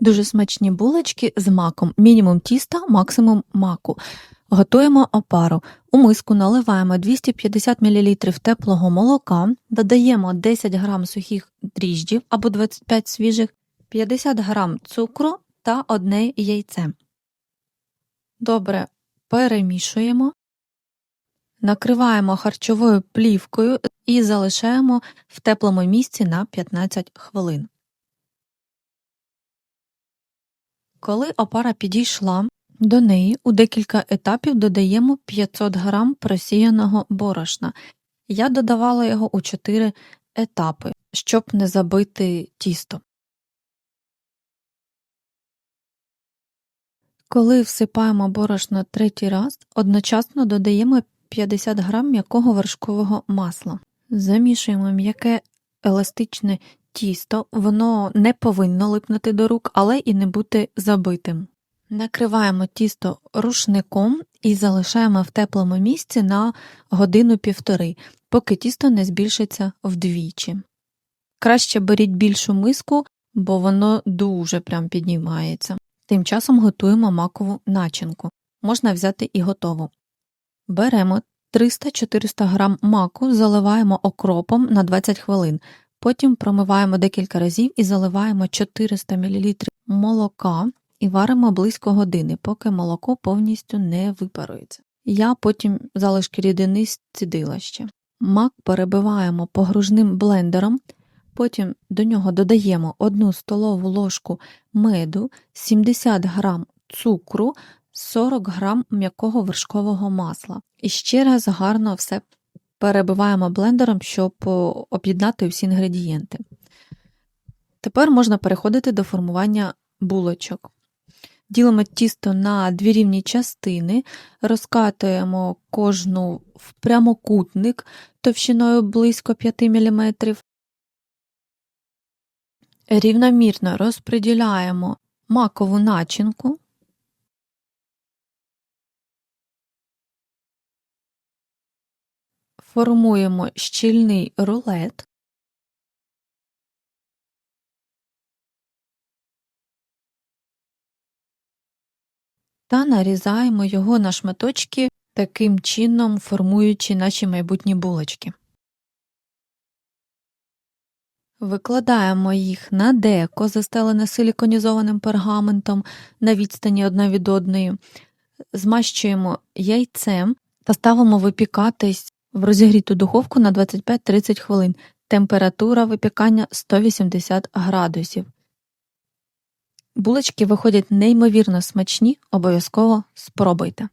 Дуже смачні булочки з маком, мінімум тіста, максимум маку. Готуємо опару. У миску наливаємо 250 мл теплого молока, додаємо 10 г сухих дріжджів або 25 свіжих, 50 г цукру та одне яйце. Добре перемішуємо, накриваємо харчовою плівкою і залишаємо в теплому місці на 15 хвилин. Коли опара підійшла, до неї у декілька етапів додаємо 500 г просіяного борошна. Я додавала його у 4 етапи, щоб не забити тісто. Коли всипаємо борошно третій раз, одночасно додаємо 50 г м'якого вершкового масла. Замішуємо м'яке еластичне тісто, воно не повинно липнути до рук, але і не бути забитим. Накриваємо тісто рушником і залишаємо в теплому місці на годину-півтори, поки тісто не збільшиться вдвічі. Краще беріть більшу миску, бо воно дуже прям піднімається. Тим часом готуємо макову начинку. Можна взяти і готову. Беремо 300-400 г маку, заливаємо окропом на 20 хвилин. Потім промиваємо декілька разів і заливаємо 400 мл молока і варимо близько години, поки молоко повністю не випарується. Я потім залишки рідини зцідила ще. Мак перебиваємо погружним блендером, потім до нього додаємо 1 столову ложку меду, 70 г цукру, 40 г м'якого вершкового масла. І ще раз гарно все перебиваємо блендером, щоб об'єднати всі інгредієнти. Тепер можна переходити до формування булочок. Ділимо тісто на дві рівні частини, розкатуємо кожну в прямокутник товщиною близько 5 мм. Рівномірно розподіляємо макову начинку. Формуємо щільний рулет. Та нарізаємо його на шматочки, таким чином формуючи наші майбутні булочки. Викладаємо їх на деко, застелене силіконізованим пергаментом на відстані одна від одної, змащуємо яйцем та ставимо випікатись в розігріту духовку на 25-30 хвилин. Температура випікання 180 градусів. Булочки виходять неймовірно смачні, обов'язково спробуйте.